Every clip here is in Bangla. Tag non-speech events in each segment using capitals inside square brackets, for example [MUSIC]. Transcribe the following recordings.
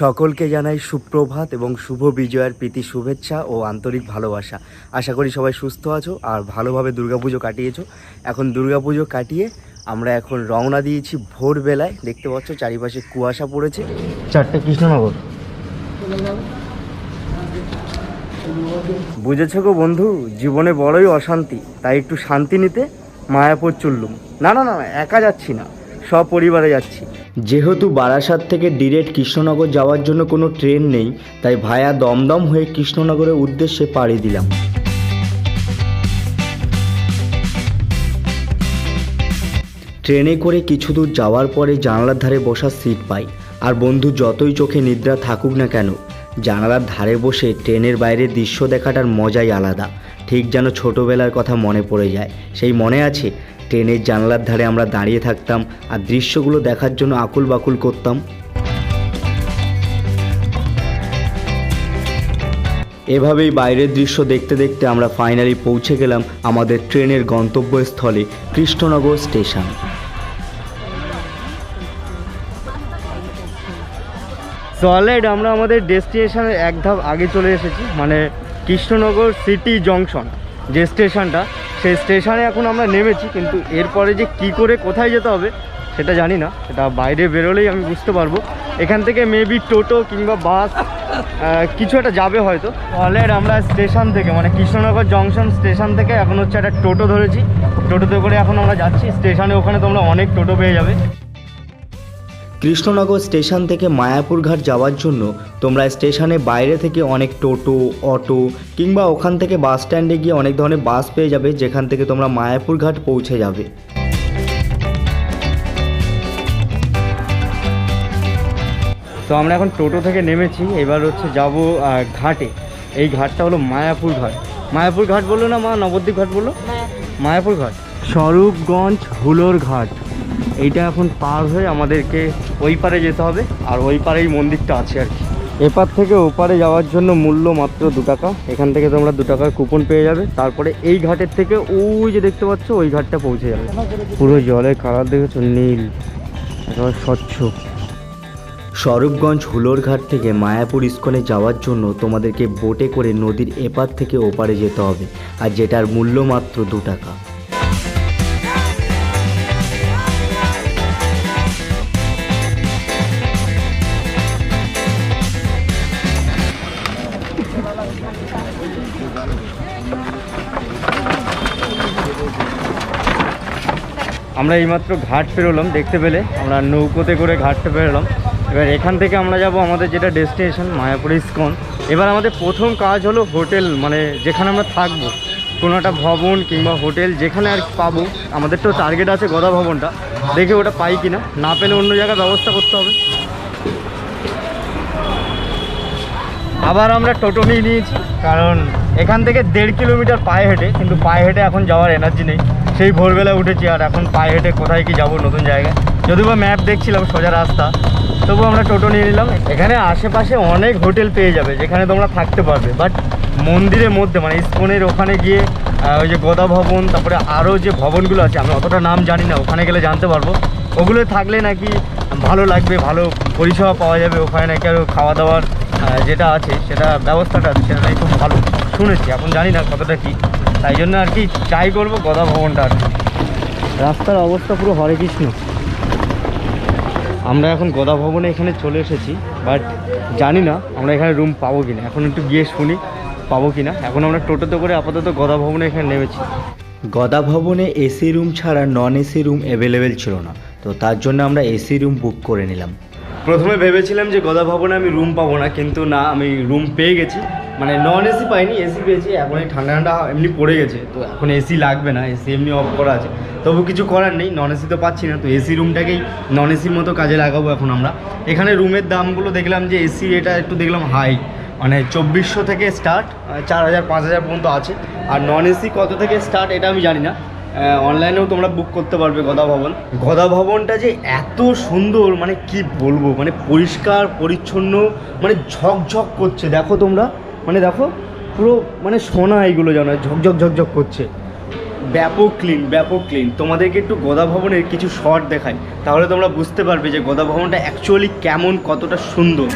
সকলকে জানাই সুপ্রভাত এবং শুভ বিজয়ের প্রীতি শুভেচ্ছা ও আন্তরিক ভালোবাসা। আশা করি সবাই সুস্থ আছো আর ভালোভাবে দুর্গাপুজো কাটিয়েছো। এখন দুর্গাপুজো কাটিয়ে আমরা এখন রওনা দিয়েছি ভোরবেলায়। দেখতে পাচ্ছ চারিপাশে কুয়াশা পড়েছে। চারটে কৃষ্ণনগর। বুঝেছ গো বন্ধু জীবনে বড়ই অশান্তি তাই একটু শান্তি নিতে মায়াপুর চললুম। না না না একা যাচ্ছি না সপরিবারে যাচ্ছি। যেহেতু বারাসাত থেকে ডিরেক্ট কৃষ্ণনগর যাওয়ার জন্য কোনো ট্রেন নেই, তাই ভায়া দমদম হয়ে কৃষ্ণনগরের উদ্দেশ্যে পাড়ি দিলাম। ট্রেনে করে কিছু দূর যাওয়ার পরে জানালার ধারে বসার সিট পাই, আর বন্ধু যতই চোখে নিদ্রা থাকুক না কেন, জানালার ধারে বসে ট্রেনের বাইরের দৃশ্য দেখাটার মজাই আলাদা, ঠিক যেন ছোটোবেলার কথা মনে পড়ে যায়। সেই মনে আছে ট্রেনের জানলার ধারে আমরা দাঁড়িয়ে থাকতাম আর দৃশ্যগুলো দেখার জন্য আকুল বাকুল করতাম। এভাবেই বাইরের দৃশ্য দেখতে দেখতে আমরা ফাইনালি পৌঁছে গেলাম আমাদের ট্রেনের গন্তব্যস্থলে, কৃষ্ণনগর স্টেশন। সলিড আমরা আমাদের ডেস্টিনেশনের এক ধাপ আগে চলে এসেছি মানে কৃষ্ণনগর সিটি জংশন যে স্টেশনটা সেই স্টেশনে এখন আমরা নেমেছি, কিন্তু এরপরে যে কি করে কোথায় যেতে হবে সেটা জানি না। সেটা বাইরে বেরোলেই আমি বুঝতে পারব। এখান থেকে মেবি টোটো কিংবা বাস কিছু একটা যাবে হয়তো। তাহলে আমরা স্টেশন থেকে মানে কৃষ্ণনগর জংশন স্টেশন থেকে এখন হচ্ছে একটা টোটো ধরেছি। টোটোতে করে এখন আমরা যাচ্ছি। স্টেশনে ওখানে তোমরা অনেক টোটো পেয়ে যাবে। কৃষ্ণনগর স্টেশন থেকে মায়াপুর ঘাট যাওয়ার জন্য তোমরা স্টেশনে বাইরে থেকে অনেক টোটো অটো কিংবা ওখান থেকে বাস স্ট্যান্ডে গিয়ে অনেক ধরনের বাস পেয়ে যাবে যেখান থেকে তোমরা মায়াপুর ঘাট পৌঁছে যাবে। তো আমরা এখন টোটো থেকে নেমেছি এবার হচ্ছে যাব ঘাটে। এই ঘাটটা হলো মায়াপুর ঘাট। মায়াপুর ঘাট বলল না মা নবদ্বীপ ঘাট বলল? মায়াপুর ঘাট। স্বরূপগঞ্জ হুলোর ঘাট। এইটা এখন পার হয়ে আমাদেরকে ওই পারে যেতে হবে, আর ওই পারেই মন্দিরটা আছে আর কি। এপার থেকে ওপারে যাওয়ার জন্য মূল্য মাত্র দু টাকা। এখান থেকে তোমরা দু টাকার কুপন পেয়ে যাবে। তারপরে এই ঘাটের থেকে ওই যে দেখতে পাচ্ছ, ওই ঘাটটা পৌঁছে যাবে। পুরো জলের কালার দেখেছ, নীল, একেবারে স্বচ্ছ। স্বরূপগঞ্জ হুলোর ঘাট থেকে মায়াপুর ইস্কনে যাওয়ার জন্য তোমাদেরকে বোটে করে নদীর এপার থেকে ওপারে যেতে হবে, আর যেটার মূল্য মাত্র দু টাকা। আমরা এইমাত্র ঘাট পেরোলাম, দেখতে পেলে। আমরা নৌকোতে করে ঘাটটা পেরোলাম। এবার এখান থেকে আমরা যাব আমাদের যেটা ডেস্টিনেশন মায়াপুর ইস্কন। এবার আমাদের প্রথম কাজ হলো হোটেল মানে যেখানে আমরা থাকব। কোনো একটা ভবন কিংবা হোটেল যেখানে আর পাবো। আমাদের তো টার্গেট আছে গদা ভবনটা। দেখে ওটা পাই কিনা। না পেলে অন্য জায়গায় ব্যবস্থা করতে হবে। আবার আমরা টোটো নিয়ে নিয়েছি, কারণ এখান থেকে দেড় কিলোমিটার পায়ে হেঁটে, কিন্তু পায়ে হেঁটে এখন যাওয়ার এনার্জি নেই। সেই ভোরবেলা উঠেছি আর এখন পায়ে হেঁটে কোথায় কি যাব নতুন জায়গায়। যদিও বা ম্যাপ দেখছিলাম সোজা রাস্তা তবু আমরা টোটো নিয়ে নিলাম। এখানে আশেপাশে অনেক হোটেল পেয়ে যাবে, যেখানে তোমরা থাকতে পারবে। বাট মন্দিরের মধ্যে মানে ইস্কনের ওখানে গিয়ে ওই যে গদা ভবন, তারপরে আরও যে ভবনগুলো আছে, আমি অতটা নাম জানি না, ওখানে গেলে জানতে পারব। ওগুলো থাকলে নাকি ভালো লাগবে, ভালো পরিষেবা পাওয়া যাবে, ওখানে নাকি আরও খাওয়া দাওয়ার যেটা আছে, সেটা ব্যবস্থাটা আছে, সেটা নাকি খুব ভালো। শুনেছি, এখন জানি না কতটা কি। তাই জন্য আর কি ট্রাই করব গদা ভবনটা আর কি। রাস্তার অবস্থা পুরো হরে কৃষ্ণ। আমরা এখন গদা ভবনে এখানে চলে এসেছি বাট জানি না আমরা এখানে রুম পাবো কিনা। এখন একটু গিয়ে শুনি পাবো কিনা। এখন আমরা টোটোতে করে আপাতত গদা ভবনে এখানে নেমেছি। গদা ভবনে এসি রুম ছাড়া নন এসি রুম অ্যাভেলেবেল ছিল না তো তার জন্য আমরা এসি রুম বুক করে নিলাম। প্রথমে ভেবেছিলাম যে গদা ভবনে আমি রুম পাবো না, কিন্তু না, আমি রুম পেয়ে গেছি। মানে নন এসি পাইনি এসি পেয়েছি, এখন এই ঠান্ডা ঠান্ডা এমনি পড়ে গেছে, তো এখন এসি লাগবে না এসি এমনি অফ করা আছে। তবু কিছু করার নেই নন এসি তো পাচ্ছি না, তো এসি রুমটাকেই নন এসির মতো কাজে লাগাবো এখন আমরা। এখানে রুমের দামগুলো দেখলাম যে এসি এটা একটু দেখলাম হাই মানে চব্বিশশো থেকে স্টার্ট চার হাজার, পাঁচ হাজার পর্যন্ত আছে। আর নন এসি কত থেকে স্টার্ট এটা আমি জানি না। অনলাইনেও তোমরা বুক করতে পারবে গদা ভবন। গদা ভবনটা যে এত সুন্দর মানে কি বলব মানে পরিষ্কার, পরিচ্ছন্ন মানে ঝকঝক করছে। দেখো তোমরা মানে দেখো, পুরো মানে সোনা এগুলো যেন, ঝকঝক ঝকঝক করছে। ব্যাপক ক্লিন ব্যাপক ক্লিন তোমাদেরকে একটু গদা ভবনের কিছু শর্ট দেখাই, তাহলে তোমরা বুঝতে পারবে যে গদা ভবনটা অ্যাকচুয়ালি কেমন, কতটা সুন্দর।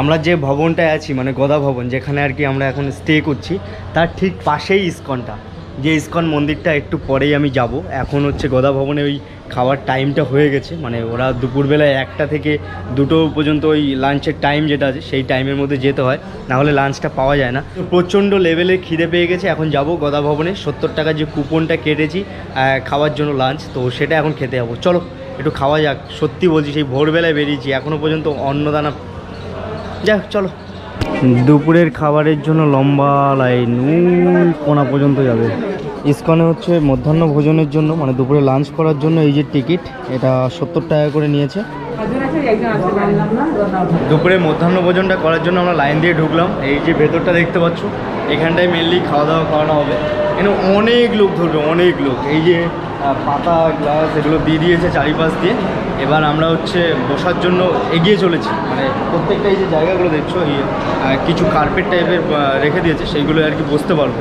আমরা যে ভবনটায় আছি মানে গদা ভবন, যেখানে আর কি আমরা এখন স্টে করছি, তার ঠিক পাশেই ইস্কনটা। যে ইস্কন মন্দিরটা একটু পরেই আমি যাব। এখন হচ্ছে গদা ভবনে ওই খাওয়ার টাইমটা হয়ে গেছে। মানে ওরা দুপুরবেলায় একটা থেকে দুটো পর্যন্ত ওই লাঞ্চের টাইম যেটা আছে, সেই টাইমের মধ্যে যেতে হয়। না হলে লাঞ্চটা পাওয়া যায় না। প্রচণ্ড লেভেলে খিদে পেয়ে গেছে। এখন যাব গদা ভবনে। সত্তর টাকার যে কুপনটা কেটেছি খাওয়ার জন্য লাঞ্চ তো সেটা এখন খেতে যাব। চলো, একটু খাওয়া যাক। সত্যি বলছি, সেই ভোরবেলায় বেরিয়েছি। এখনও পর্যন্ত অন্নদানা যাক চলো। দুপুরের খাবারের জন্য লম্বা লাইন। ওই কোনা পর্যন্ত যাবে। ইস্কনে হচ্ছে মধ্যাহ্ন ভোজনের জন্য মানে দুপুরে লাঞ্চ করার জন্য এই যে টিকিট এটা সত্তর টাকা করে নিয়েছে। দুপুরে মধ্যাহ্ন ভোজনটা করার জন্য আমরা লাইন দিয়ে ঢুকলাম। এই যে ভেতরটা দেখতে পাচ্ছ এখানটায় মেনলি খাওয়া দাওয়া করানো হবে। এখানে অনেক লোক ধরবে অনেক লোক। এই যে পাতা গ্লাস এগুলো দিয়ে দিয়েছে চারিপাশ দিয়ে। এবার আমরা হচ্ছে বসার জন্য এগিয়ে চলেছি। মানে প্রত্যেকটা এই যে জায়গাগুলো দেখছ, এই কিছু কার্পেট টাইপের রেখে দিয়েছে, সেইগুলো আর কি বসতে পারব।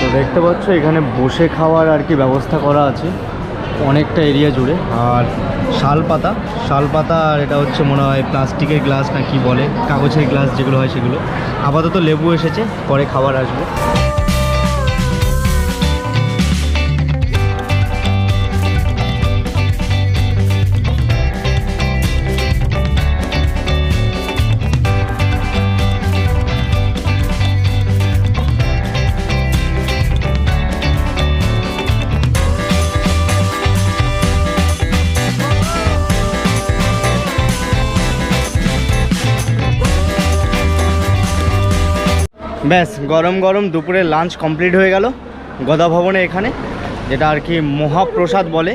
তো দেখতে পাচ্ছ, এখানে বসে খাওয়ার আর কি ব্যবস্থা করা আছে, অনেকটা এরিয়া জুড়ে। আর শাল পাতা শাল পাতা আর এটা হচ্ছে মনে হয় প্লাস্টিকের গ্লাস না কি বলে, কাগজের গ্লাস যেগুলো হয় সেগুলো। আপাতত লেবু এসেছে, পরে খাবার আসবে। ব্যাস, গরম গরম দুপুরে লাঞ্চ কমপ্লিট হয়ে গেল গদা ভবনে এখানে, যেটা আর কি মহাপ্রসাদ বলে।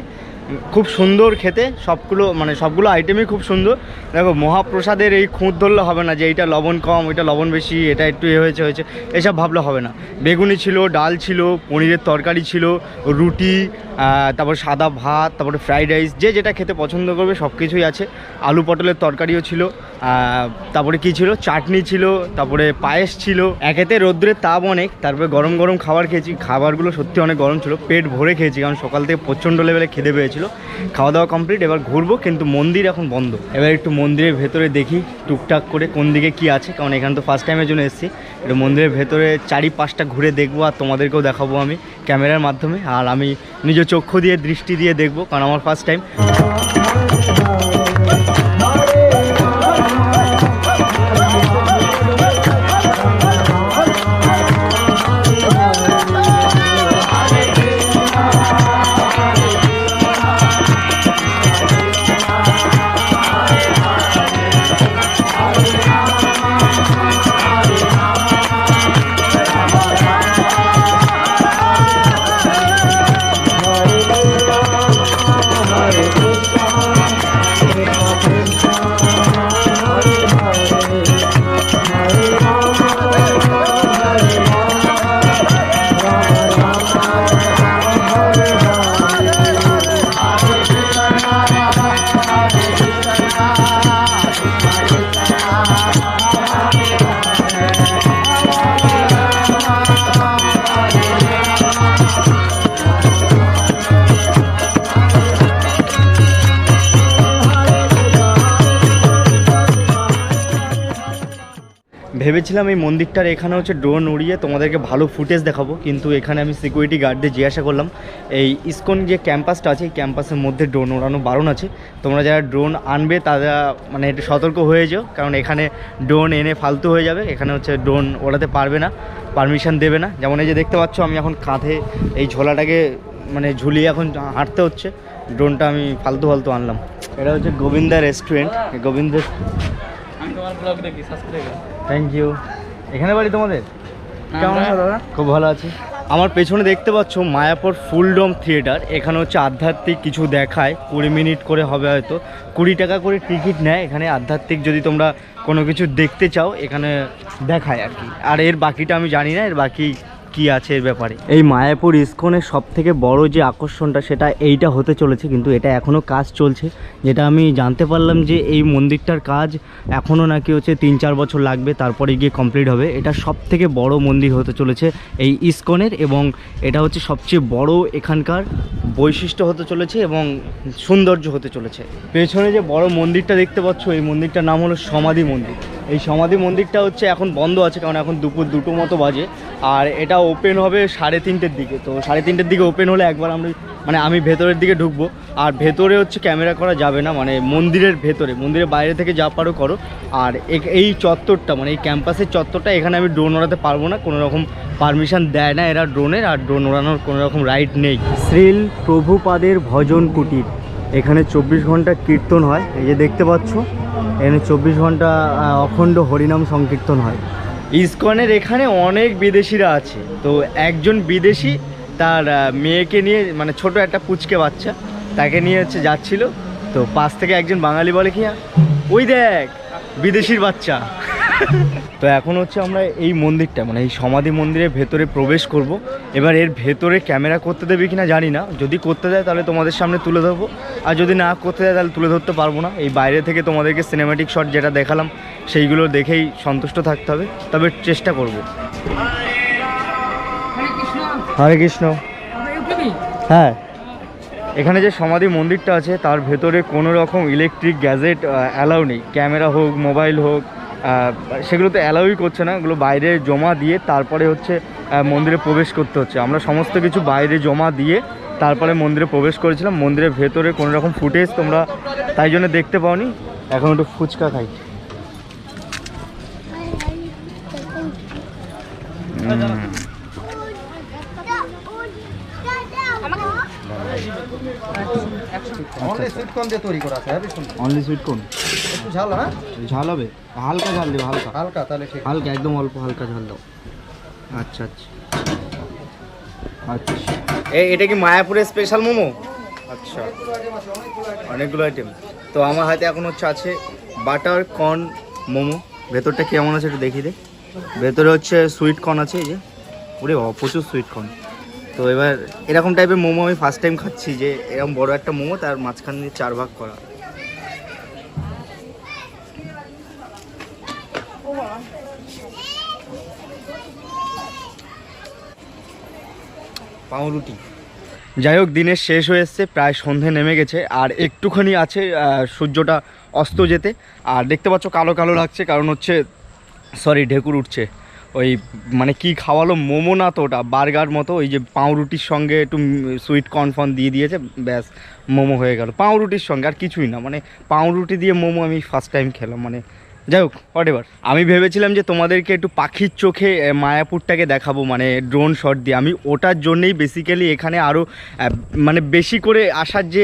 খুব সুন্দর খেতে, সবগুলো মানে সবগুলো আইটেমই খুব সুন্দর। দেখো, মহাপ্রসাদের এই খুঁত ধরলে হবে না যে এইটা লবণ কম, ওইটা লবণ বেশি, এটা একটু এ হয়েছে হয়েছে, এসব ভাবলে হবে না। বেগুনি ছিল, ডাল ছিল, পনিরের তরকারি ছিল, রুটি তারপর সাদা ভাত, তারপরে ফ্রাইড রাইস যে যেটা খেতে পছন্দ করবে সব কিছুই আছে। আলু পটলের তরকারিও ছিল তারপরে কি ছিল? চাটনি ছিল, তারপরে পায়েস ছিল। একেতে রোদ্রের তাপ অনেক, তারপরে গরম গরম খাবার খেয়েছি। খাবারগুলো সত্যি অনেক গরম ছিল, পেট ভরে খেয়েছি, কারণ সকাল থেকে প্রচণ্ড লেভেলে খিদে পেয়েছিল খাওয়া দাওয়া কমপ্লিট এবার ঘুরবো, কিন্তু মন্দির এখন বন্ধ। এবার একটু মন্দিরের ভেতরে দেখি, টুকটাক করে কোন দিকে কি আছে, কারণ এখানে তো ফার্স্ট টাইমের জন্য এসেছি। একটু মন্দিরের ভেতরে চারি পাঁচটা ঘুরে দেখব আর তোমাদেরকেও দেখাবো আমি ক্যামেরার মাধ্যমে। আর আমি নিজের চক্ষু দিয়ে, দৃষ্টি দিয়ে দেখব, কারণ আমার ফার্স্ট টাইম ভেবেছিলাম এই মন্দিরটার এখানে হচ্ছে ড্রোন উড়িয়ে তোমাদেরকে ভালো ফুটেজ দেখাবো, কিন্তু এখানে আমি সিকিউরিটি গার্ডদের জিজ্ঞাসা করলাম। এই ইসকন যে ক্যাম্পাসটা আছে, এই ক্যাম্পাসের মধ্যে ড্রোন ওড়ানো বারণ আছে। তোমরা যারা ড্রোন আনবে, তারা মানে একটু সতর্ক হয়ে যাও, কারণ এখানে ড্রোন এনে ফালতু হয়ে যাবে। এখানে হচ্ছে ড্রোন ওড়াতে পারবে না পারমিশন দেবে না। যেমন এই যে দেখতে পাচ্ছ, আমি এখন কাঁধে এই ঝোলাটাকে মানে ঝুলিয়ে এখন হাঁটতে হচ্ছে। ড্রোনটা আমি ফালতু ফালতু আনলাম। এটা হচ্ছে গোবিন্দা রেস্টুরেন্ট গোবিন্দ আমি তোমার ব্লগ দেখি সাবস্ক্রাইব থ্যাংক ইউ এখানে বাড়ি তোমাদের? কেমন আছো দাদা? খুব ভালো আছি। আমার পেছনে দেখতে পাচ্ছ মায়াপুর ফুলডম থিয়েটার। এখানে হচ্ছে আধ্যাত্মিক কিছু দেখায়। কুড়ি মিনিট করে হবে হয়তো। কুড়ি টাকা করে টিকিট নেয়। এখানে আধ্যাত্মিক যদি তোমরা কোনো কিছু দেখতে চাও এখানে দেখায় আর কি। আর এর বাকিটা আমি জানি না। এর বাকি কি আছে এর ব্যাপারে? এই মায়াপুর ইস্কনের সব থেকে বড় যে আকর্ষণটা, সেটা এইটা হতে চলেছে, কিন্তু এটা এখনও কাজ চলছে। যেটা আমি জানতে পারলাম যে এই মন্দিরটার কাজ এখনও নাকি হচ্ছে তিন চার বছর লাগবে, তারপরে গিয়ে কমপ্লিট হবে। এটা সব থেকে বড় মন্দির হতে চলেছে এই ইস্কনের, এবং এটা হচ্ছে সবচেয়ে বড় এখানকার বৈশিষ্ট্য হতে চলেছে এবং সৌন্দর্য হতে চলেছে। পেছনে যে বড় মন্দিরটা দেখতে পাচ্ছ, এই মন্দিরটার নাম হলো সমাধি মন্দির। এই সমাধি মন্দিরটা হচ্ছে এখন বন্ধ আছে, কারণ এখন দুপুর দুটো মতো বাজে। আর এটা ওপেন হবে সাড়ে তিনটের দিকে। তো সাড়ে তিনটের দিকে ওপেন হলে একবার আমরা মানে আমি ভেতরের দিকে ঢুকবো। আর ভেতরে হচ্ছে ক্যামেরা করা যাবে না মানে মন্দিরের ভেতরে মন্দিরের বাইরে থেকে যা পারো করো। আর এই চত্বরটা মানে এই ক্যাম্পাসের চত্বরটা এখানে আমি ড্রোন ওড়াতে পারব না কোনো রকম পারমিশন দেয় না এরা ড্রোনের আর ড্রোন ওড়ানোর কোনো রকম রাইট নেই। শ্রীল প্রভুপাদের ভজন কুটির এখানে চব্বিশ ঘণ্টা কীর্তন হয় এই যে দেখতে পাচ্ছ এখানে চব্বিশ ঘণ্টা অখণ্ড হরিনাম সংকীর্তন হয়। ইসকনের এখানে অনেক বিদেশিরা আছে তো একজন বিদেশি তার মেয়েকে নিয়ে মানে ছোট একটা পুচকে বাচ্চা তাকে নিয়ে হচ্ছে যাচ্ছিল। তো পাশ থেকে একজন বাঙালি বলে কি "হ্যাঁ, ওই দেখ বিদেশির বাচ্চা। [LAUGHS] তো এখন হচ্ছে আমরা এই মন্দিরটা মানে এই সমাধি মন্দিরের ভেতরে প্রবেশ করব। এবার এর ভেতরে ক্যামেরা করতে দেবে কিনা জানি না। যদি করতে দেয় তাহলে তোমাদের সামনে তুলে ধরবো। আর যদি না করতে দেয় তাহলে তুলে ধরতে পারব না। এই বাইরে থেকে তোমাদেরকে সিনেম্যাটিক শট যেটা দেখালাম সেইগুলো দেখেই সন্তুষ্ট থাকতে হবে। তবে চেষ্টা করব। হরে কৃষ্ণ। হ্যাঁ। এখানে যে সমাধি মন্দিরটা আছে তার ভেতরে কোনো রকম ইলেকট্রিক গ্যাজেট অ্যালাউ নেই। ক্যামেরা হোক মোবাইল হোক সেগুলো তো অ্যালাউই করছে না। এগুলো বাইরে জমা দিয়ে তারপরে হচ্ছে মন্দিরে প্রবেশ করতে হচ্ছে। আমরা সমস্ত কিছু বাইরে জমা দিয়ে তারপরে মন্দিরে প্রবেশ করেছিলাম। মন্দিরের ভেতরে কোনো রকম ফুটেজ তোমরা তাই জন্য দেখতে পাওনি। এখন একটু ফুচকা খাই। উম, অনলি সুইট কর্ন দিয়ে তৈরি করা আছে হ্যাঁ অনলি সুইট কোন একটু ঝাল হ্যাঁ? ঝাল হবে? হালকা ঝাল দেবে হালকা। হালকা তাহলে ঠিক। হালকা একদম অল্প হালকা ঝাল দাও। আচ্ছা আচ্ছা। আচ্ছা। এই এটা কি মায়াপুরের স্পেশাল মোমো? আচ্ছা। অনেকগুলো আইটেম তো আমার হাতে এখন হচ্ছে আছে বাটার কর্ন মোমো। ভেতরটা কেমন আছে একটু দেখি দে। ভেতরে হচ্ছে সুইট কর্ন আছে এই যে। ওরে বাবা প্রচুর সুইট কর্ন তো এবার এরকম টাইপের মোমো আমি ফার্স্ট টাইম খাচ্ছি যে এরকম বড় একটা মোমো তার মাঝখান দিয়ে চার ভাগ করা। পাউরুটি। যাই হোক দিনের শেষ হয়ে এসছে, প্রায় সন্ধে নেমে গেছে, আর একটুখানি আছে সূর্যটা অস্ত যেতে। আর দেখতে পাচ্ছ, কালো কালো লাগছে, কারণ হচ্ছে সরি ঢেকুর উঠছে। ওই মানে কি খাওয়ালো মোমো না তো ওটা, বার্গার মতো, ওই যে পাউরুটির সঙ্গে একটু সুইট কর্নফর্ন দিয়ে দিয়েছে, ব্যাস, মোমো হয়ে গেল। পাউরুটির সঙ্গে আর কিছুই না মানে পাউরুটি দিয়ে মোমো আমি ফার্স্ট টাইম খেলাম মানে যাই হোক হোয়াট আমি ভেবেছিলাম যে তোমাদেরকে একটু পাখির চোখে মায়াপুরটাকে দেখাবো মানে ড্রোন শট দিয়ে। আমি ওটার জন্যেই বেসিক্যালি এখানে আরও মানে বেশি করে আসার যে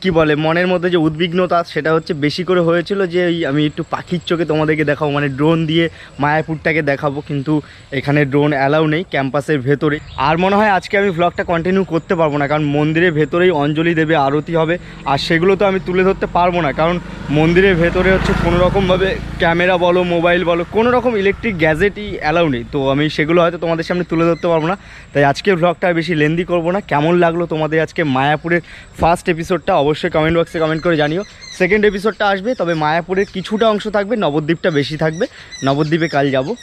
কি বলে, মনের মধ্যে যে উদ্বিগ্নতা, সেটা হচ্ছে বেশি করে হয়েছিল যে আমি একটু পাখির চোখে তোমাদেরকে দেখাবো মানে ড্রোন দিয়ে মায়াপুরটাকে দেখাবো, কিন্তু এখানে ড্রোন অ্যালাউ নেই ক্যাম্পাসের ভেতরে। আর মনে হয় আজকে আমি ব্লগটা কন্টিনিউ করতে পারব না, কারণ মন্দিরের ভেতরেই অঞ্জলি দেবে, আরতি হবে, আর সেগুলো তো আমি তুলে ধরতে পারব না, কারণ মন্দিরের ভেতরে হচ্ছে কোনো রকমভাবে ক্যামেরা বলো, মোবাইল বলো, কোনো রকম ইলেকট্রিক গ্যাজেটই অ্যালাউ নেই। তো আমি সেগুলো হয়তো তোমাদের সামনে তুলে ধরতে পারব না। তাই আজকে ব্লগটা বেশি লেন্দি করব না। কেমন লাগল তোমাদের আজকে মায়াপুরের ফার্স্ট এপিসোডটা অবশ্যই কমেন্ট বক্সে কমেন্ট করে জানিও। সেকেন্ড এপিসোডটা আসবে, তবে মায়াপুরের কিছুটা অংশ থাকবে, নবদ্বীপটা বেশি থাকবে। নবদ্বীপে কাল যাব।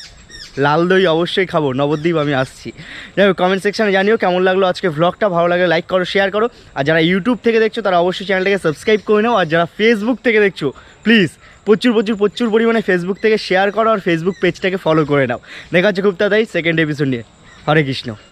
লাল দই অবশ্যই খাব, নবদ্বীপ আমি আসছি। যাই হোক কমেন্ট সেকশানে জানিও কেমন লাগল আজকে ভ্লগটা ভালো লাগলে লাইক করো শেয়ার করো। আর যারা ইউটিউব থেকে দেখছ, তারা অবশ্যই চ্যানেলটাকে সাবস্ক্রাইব করে নাও। আর যারা ফেসবুক থেকে দেখছ প্লিজ প্রচুর প্রচুর প্রচুর পরিমাণে ফেসবুক থেকে শেয়ার করো আর ফেসবুক পেজটাকে ফলো করে নাও। দেখা হচ্ছে খুব তাড়াতাড়ি সেকেন্ড এপিসোড নিয়ে। হরে কৃষ্ণ।